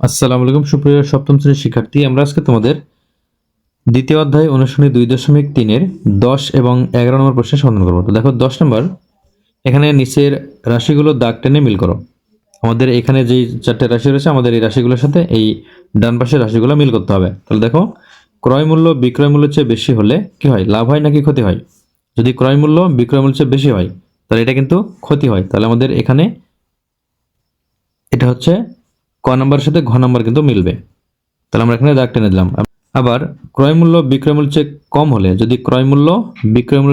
আসসালামু আলাইকুম, সুপ্রিয় সপ্তম শ্রেণির শিক্ষার্থী। আমরা আজকে তোমাদের দ্বিতীয় অধ্যায় অনুশীলনী দুই দশমিক তিনের দশ এবং এগারো নম্বর প্রশ্নের সমাধান করব। তো দেখো, দশ নম্বর, এখানে নিচের রাশিগুলো দাগ টেনে মিল করো। আমাদের এখানে যেই চারটে রাশি রয়েছে, আমাদের এই রাশিগুলোর সাথে এই ডান পাশের রাশিগুলো মিল করতে হবে। তাহলে দেখো, ক্রয় মূল্য, বিক্রয় মূল্যের চেয়ে বেশি হলে কি হয়? লাভ হয় নাকি ক্ষতি হয়? যদি ক্রয় মূল্য, বিক্রয় মূল্যের চেয়ে বেশি হয়, তাহলে এটা কিন্তু ক্ষতি হয়। তাহলে আমাদের এখানে এটা হচ্ছে ক নাম্বারের সাথে ঘ নাম্বার কিন্তু মিলবে। তাহলে আমরা এখানে দাগ টেনে দিলাম। আবার ক্রয় মূল্য, বিক্রয় মূল্যের চেয়ে কম হলে, যদি ক্রয় মূল্য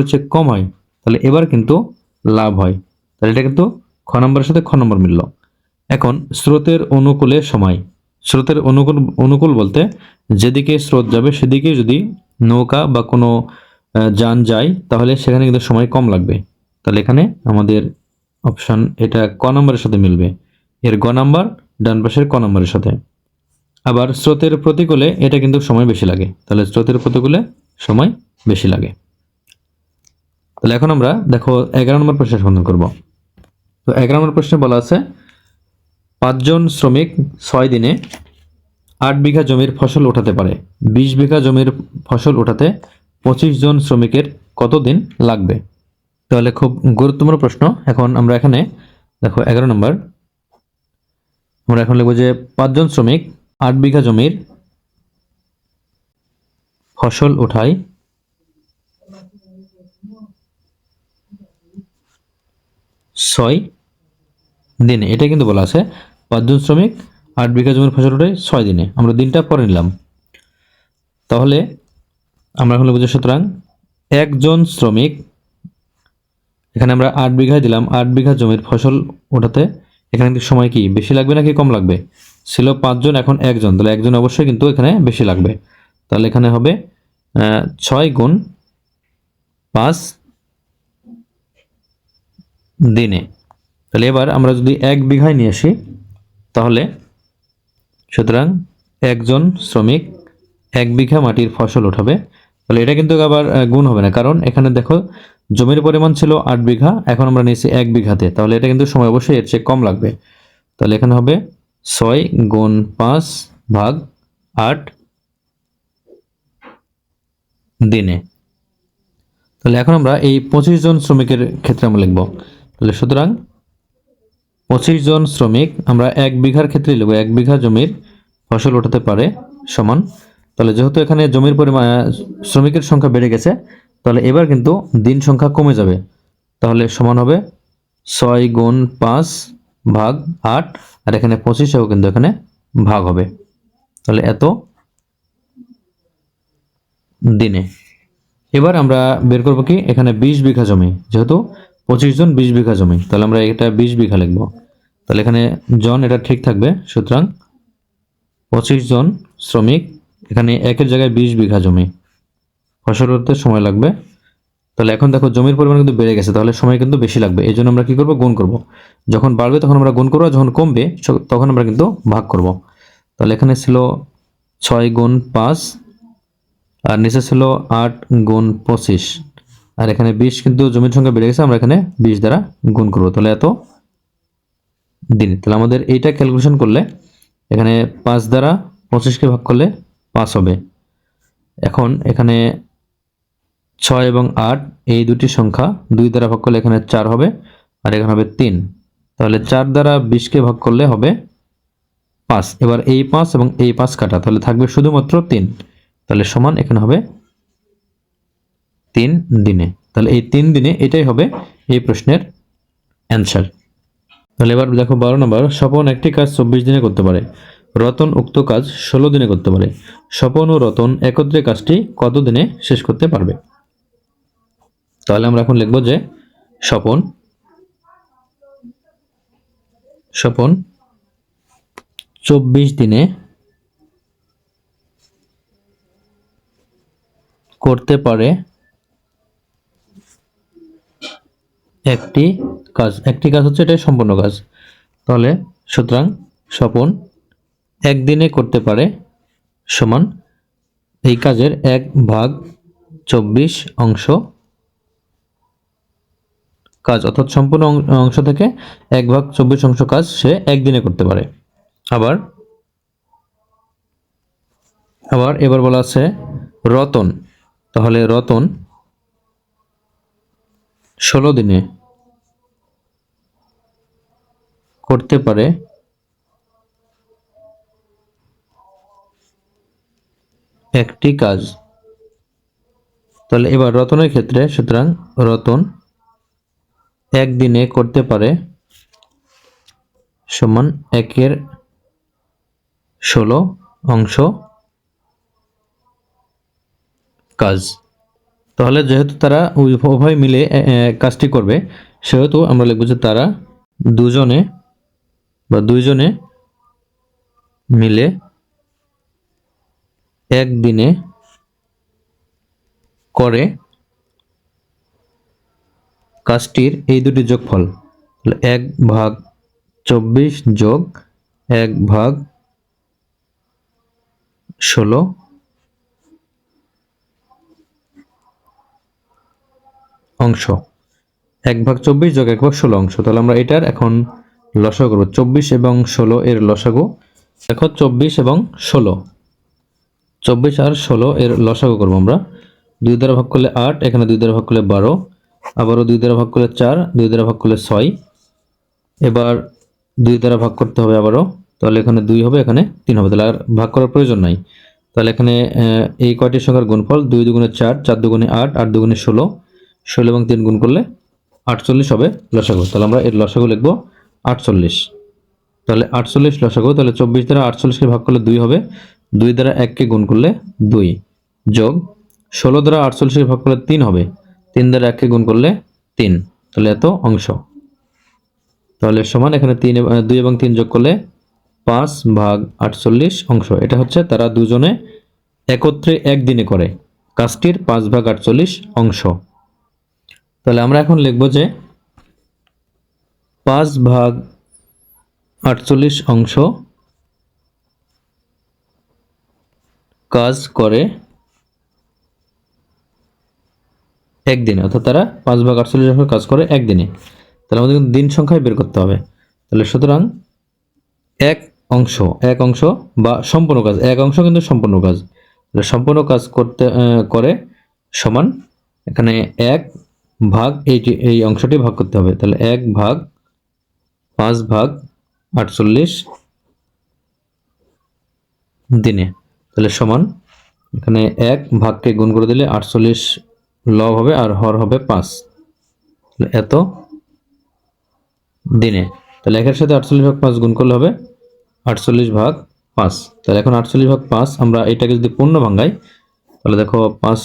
চেয়ে কম হয়, তাহলে এবার কিন্তু লাভ হয়। তাহলে এটা কিন্তু খ নম্বরের সাথে খ নম্বর মিলল। এখন স্রোতের অনুকূলে সময়। স্রোতের অনুকূল অনুকূল বলতে যেদিকে স্রোত যাবে, সেদিকে যদি নৌকা বা কোনো যান যায়, তাহলে সেখানে কিন্তু সময় কম লাগবে। তাহলে এখানে আমাদের অপশন এটা ক নম্বরের সাথে মিলবে। এর গ নাম্বার ডান পাশের ক নম্বরের সাথে। আবার স্রোতের প্রতিকূলে এটা কিন্তু সময় বেশি লাগে। তাহলে স্রোতের প্রতিকূলে সময় বেশি লাগে। তাহলে এখন আমরা দেখো এগারো নম্বর প্রশ্নের সমাধান করব। তো এগারো নম্বর প্রশ্নে বলা আছে, পাঁচজন শ্রমিক ছয় দিনে আট বিঘা জমির ফসল উঠাতে পারে। বিশ বিঘা জমির ফসল উঠাতে পঁচিশ জন শ্রমিকের কতদিন লাগবে? তাহলে খুব গুরুত্বপূর্ণ প্রশ্ন। এখন আমরা এখানে দেখো এগারো নম্বর আমরা এখন লিখব যে পাঁচজন শ্রমিক, আট বিঘা জমির ফসল উঠায় ছয় দিনে, এটা কিন্তু বলা আছে। পাঁচজন শ্রমিক, আট বিঘা জমির ফসল উঠায় ছয় দিনে। আমরা দিনটা পরে নিলাম। তাহলে আমরা এখন লিখব যে সুতরাং একজন শ্রমিক, এখানে আমরা আট বিঘায় দিলাম, আট বিঘা জমির ফসল ওঠাতে এখানে কিন্তু সময় কি? বেশি লাগবে নাকি কম লাগবে? ছিল পাঁচজন, এখন একজন। তাহলে একজন অবশ্যই কিন্তু এখানে বেশি লাগবে। তাহলে এখানে হবে ছয় গুণ পাঁচ দিনে। তাহলে এবার আমরা যদি এক বিঘায় নিয়ে আসি, তাহলে সুতরাং একজন শ্রমিক এক বিঘা মাটির ফসল উঠাবে তাহলে এটা কিন্তু আবার গুণ হবে না। কারণ এখানে দেখো জমির পরিমাণ ছিল আট বিঘা, এখন আমরা নিয়েছি এক বিঘাতে। তাহলে এটা কিন্তু সময় অবশ্যই এর চেয়ে কম লাগবে। তাহলে এখানে হবে ছয় গুণ পাঁচ ভাগ আট দিনে। তাহলে এখন আমরা এই পঁচিশ জন শ্রমিকের ক্ষেত্রে আমরা লিখব। তাহলে সুতরাং পঁচিশ জন শ্রমিক আমরা এক বিঘার ক্ষেত্রে লিখব। এক বিঘা জমির ফসল ওঠাতে পারে সমান। তাহলে যেহেতু এখানে জমির পরিমাণ, শ্রমিকের সংখ্যা বেড়ে গেছে তাহলে এবার কিন্তু দিন সংখ্যা কমে যাবে। তাহলে সমান হবে ছয় গুণ পাঁচ ভাগ আট, আর এখানে পঁচিশেও কিন্তু এখানে ভাগ হবে। তাহলে এত দিনে। এবার আমরা বের করব কি? এখানে বিশ বিঘা জমি, যেহেতু পঁচিশ জন বিশ বিঘা জমি, তাহলে আমরা এটা বিশ বিঘা লিখব। তাহলে এখানে জন এটা ঠিক থাকবে, সুতরাং পঁচিশ জন শ্রমিক, এখানে একের জায়গায় বিশ বিঘা জমি। ফসল করতে সময় লাগবে। তাহলে এখন দেখো জমির পরিমাণ কিন্তু বেড়ে গেছে, তাহলে সময় কিন্তু বেশি লাগবে। এই জন্য আমরা কী করব? গুণ করব। যখন বাড়বে তখন আমরা গুণ করব যখন কমবে তখন আমরা কিন্তু ভাগ করব। তাহলে এখানে ছিল ছয় গুণ পাঁচ, আর নিচে ছিল আট গুণ পঁচিশ। আর এখানে বিশ কিন্তু জমির সংখ্যা বেড়ে গেছে, আমরা এখানে বিশ দ্বারা গুণ করব। তাহলে এত দিন। তাহলে আমাদের এইটা ক্যালকুলেশন করলে এখানে পাঁচ দ্বারা পঁচিশকে ভাগ করলে পাঁচ হবে। এখন এখানে ছয় এবং আট, এই দুটি সংখ্যা দুই দ্বারা ভাগ করলে এখানে চার হবে, আর এখানে হবে তিন। তাহলে চার দ্বারা বিশকে ভাগ করলে হবে পাঁচ। এবার এই পাঁচ এবং এই পাঁচ কাটা, তাহলে থাকবে শুধুমাত্র তিন। তাহলে সমান এখানে হবে তিন দিনে। তাহলে এই তিন দিনে এটাই হবে এই প্রশ্নের অ্যান্সার। তাহলে এবার দেখো বারো নম্বর, স্বপন একটি কাজ চব্বিশ দিনে করতে পারে, রতন উক্ত কাজ ষোলো দিনে করতে পারে। স্বপন ও রতন একত্রে কাজটি কত দিনে শেষ করতে পারবে? তাহলে আমরা এখন লিখব যে স্বপন স্বপন চব্বিশ দিনে করতে পারে একটি কাজ। একটি কাজ হচ্ছে এটাই সম্পূর্ণ কাজ। তাহলে সুতরাং স্বপন একদিনে করতে পারে সমান এই কাজের এক ভাগ চব্বিশ অংশ কাজ, অর্থাৎ সম্পূর্ণ অংশ থেকে এক ভাগ চব্বিশ অংশ কাজ সে একদিনে করতে পারে। আবার আবার এবার বলা আছে রতন। তাহলে রতন ষোলো দিনে করতে পারে একটি কাজ। তাহলে এবার রতনের ক্ষেত্রে সুতরাং রতন একদিনে করতে পারে সমান একের ষোলো অংশ কাজ। তাহলে যেহেতু তারা উভ- উভয় মিলে কাজটি করবে, সেহেতু আমরা লিখব যে তারা দুজনে বা দুইজনে মিলে একদিনে করে কাজটির এই দুটি যোগফল, এক ভাগ চব্বিশ যোগ এক ভাগ ষোলো। অংশ, এক ভাগ চব্বিশ যোগ এক ভাগ ষোলো অংশ। তাহলে আমরা এটার এখন লসাগু করব, চব্বিশ এবং ষোলো এর লসাগু। দেখো, চব্বিশ এবং ষোলো। চব্বিশ আর ষোলো এর লসাগু করব আমরা। দুই দ্বারা ভাগ করলে আট, এখানে দুই দ্বারা ভাগ করলে বারো। আবারও দুই দ্বারা ভাগ করলে চার, দুই দ্বারা ভাগ করলে ছয়। এবার দুই দ্বারা ভাগ করতে হবে আবারও। তাহলে এখানে দুই হবে, এখানে তিন হবে। তাহলে আর ভাগ করার প্রয়োজন নাই। তাহলে এখানে এই কয়টি সংখ্যার গুণফল? দুই দুগুণে চার চার দুগুণে আট আট দুগুণে ষোলো। ষোলো এবং তিন গুণ করলে আটচল্লিশ হবে লসাগু। তাহলে আমরা এর লসাগু লিখব আটচল্লিশ। তাহলে আটচল্লিশ লসাগু, তাহলে চব্বিশ দ্বারা আটচল্লিশকে ভাগ করলে দুই হবে। দুই দ্বারা এককে গুণ করলে দুই। যোগ ষোলো দ্বারা আটচল্লিশকে ভাগ করলে তিন হবে। তিন দ্বারা এককে গুণ করলে তিন। তাহলে এত অংশ। তাহলে সমান এখানে তিন দুই এবং তিন যোগ করলে পাঁচ ভাগ আটচল্লিশ অংশ। এটা হচ্ছে তারা দুজনে একত্রে একদিনে করে। কাজটির পাঁচ ভাগ আটচল্লিশ অংশ। তাহলে আমরা এখন লিখব যে পাঁচ ভাগ আটচল্লিশ অংশ কাজ করে একদিনে, অর্থাৎ তারা পাঁচ ভাগ আটচল্লিশ অংশ কাজ করে একদিনে। তাহলে আমাদের কিন্তু দিন সংখ্যায় বের করতে হবে। তাহলে সুতরাং এক অংশ এক অংশ বা সম্পূর্ণ কাজ, এক অংশ কিন্তু সম্পূর্ণ কাজ। তাহলে সম্পূর্ণ কাজ করতে করে সমান এখানে এক ভাগ এইটি এই অংশটি ভাগ করতে হবে। তাহলে এক ভাগ পাঁচ ভাগ আটচল্লিশ দিনে। তাহলে সমান এখানে এক ভাগকে গুণ করে দিলে আটচল্লিশ লব হবে আর হর হবে পাঁচ। এত? দিনে। তাহলে একের সাথে আটচল্লিশ ভাগ পাঁচ গুণ করলে হবে আটচল্লিশ ভাগ পাঁচ। তাহলে এখন আটচল্লিশ ভাগ পাঁচ, আমরা এটাকে যদি পূর্ণ ভাঙাই, তাহলে দেখো পাঁচ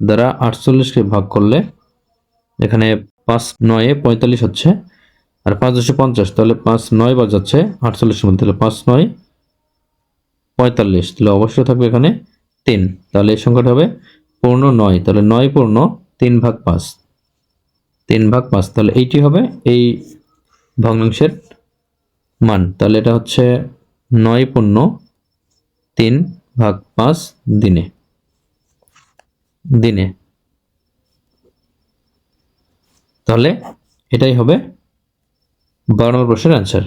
দ্বারা আটচল্লিশকে ভাগ করলে এখানে পাঁচ নয়ে পঁয়তাল্লিশ হচ্ছে, আর পাঁচ দশে পঞ্চাশ, তাহলে পাঁচ নয় বার যাচ্ছে আটচল্লিশের মধ্যে। তাহলে পাঁচ নয় পঁয়তাল্লিশ, তাহলে অবশ্যই থাকবে এখানে তিন। তাহলে এই সংখ্যাটা হবে পূর্ণ নয়, তাহলে নয় পূর্ণ তিন ভাগ পাঁচ। তিন ভাগ পাঁচ, তাহলে এইটি হবে এই ভগ্নাংশের মান। তাহলে এটা হচ্ছে নয় পূর্ণ তিন ভাগ পাঁচ দিনে। দিনে। তাহলে এটাই হবে বারো নম্বর অ্যান্সার